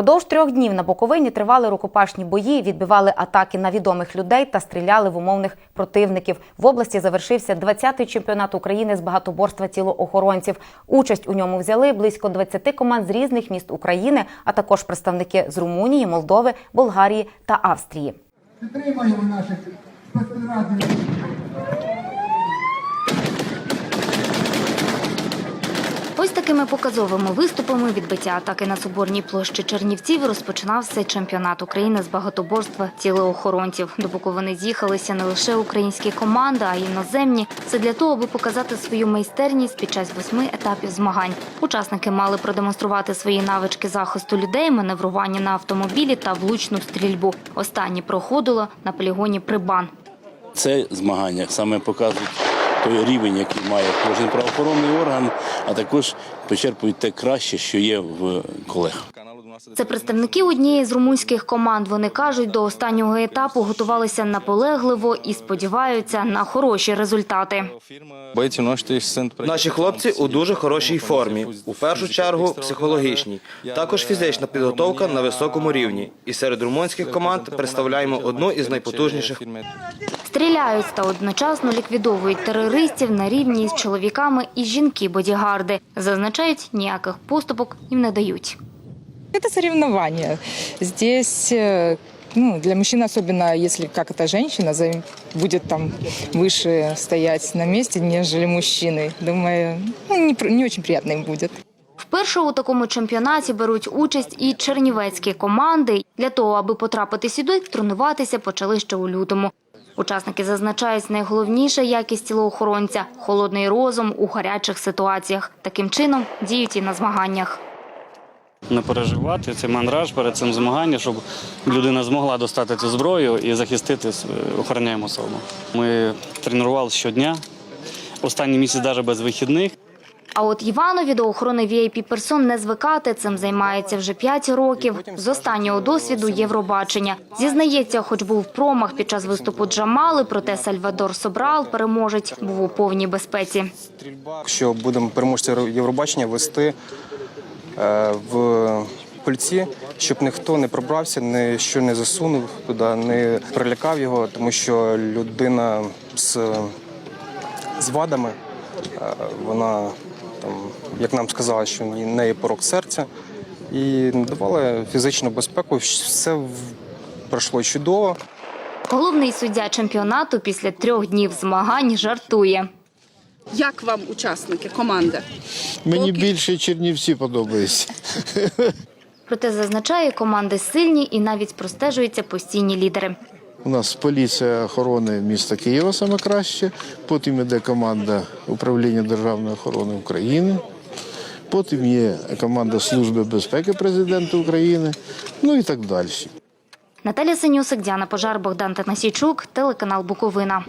Продовж трьох днів на Буковині тривали рукопашні бої, відбивали атаки на відомих людей та стріляли в умовних противників. В області завершився 20-й чемпіонат України з багатоборства тілоохоронців. Участь у ньому взяли близько 20 команд з різних міст України, а також представники з Румунії, Молдови, Болгарії та Австрії. Підтримаємо наших спецпідрозділів. Ось такими показовими виступами відбиття атаки на Соборній площі Чернівців розпочинався чемпіонат України з багатоборства тілеохоронців. До Буковини з'їхалися не лише українські команди, а й іноземні. Це для того, аби показати свою майстерність під час восьми етапів змагань. Учасники мали продемонструвати свої навички захисту людей, маневрування на автомобілі та влучну стрільбу. Останні проходило на полігоні Прибан. Це змагання саме показують той рівень, який має кожен правоохоронний орган, а також почерпують те краще, що є в колег. Це представники однієї з румунських команд. Вони кажуть, до останнього етапу готувалися наполегливо і сподіваються на хороші результати. Ношті Наші хлопці у дуже хорошій формі. У першу чергу психологічній. Також фізична підготовка на високому рівні. І серед румунських команд представляємо одну із найпотужніших. Стріляють та одночасно ліквідовують терористів на рівні з чоловіками і жінки-бодігарди. Зазначають, ніяких поступок їм не дають. Это соревнование. Здесь э, ну, для мужчин, особенно если как это женщина, за- будет там выше стоять на месте, нежели мужчины. Думаю, ну, не, пр- не очень приятно им будет. Вперше у такому чемпіонаті беруть участь і чернівецькі команди. Для того, аби потрапити сюди, тренуватися почали ще у лютому. Учасники зазначають, найголовніша якість тілоохоронця – холодний розум у гарячих ситуаціях. Таким чином діють і на змаганнях. не переживати цей мандраж перед цим змаганням, щоб людина змогла достати цю зброю і захистити охороняємо особу. Ми тренувалися щодня, останній місяць навіть без вихідних. А от Іванові до охорони vip персон не звикати. Цим займається вже 5 років. З останнього досвіду Євробачення. Зізнається, хоч був промах під час виступу Джамали, проте Сальвадор Собрал, переможець, був у повній безпеці. що будемо переможця Євробачення вести е, в пульці, щоб ніхто не пробрався, ніщо не засунув туди, не прилякав його, тому що людина з, з вадами, е, вона там, як нам сказала, що в неї порок серця, і надавала фізичну безпеку. Все пройшло чудово. Головний суддя чемпіонату після трьох днів змагань жартує. Як вам учасники, команда? Мені Поки- більше Чернівці подобаються. Проте зазначає, команди сильні і навіть простежуються постійні лідери. У нас поліція охорони міста Києва саме краще. Потім іде команда управління державної охорони України. Потім є команда Служби безпеки президента України, ну і так далі. Наталя Синюсик, Діана Пожар, Богдан Танасійчук, телеканал Буковина.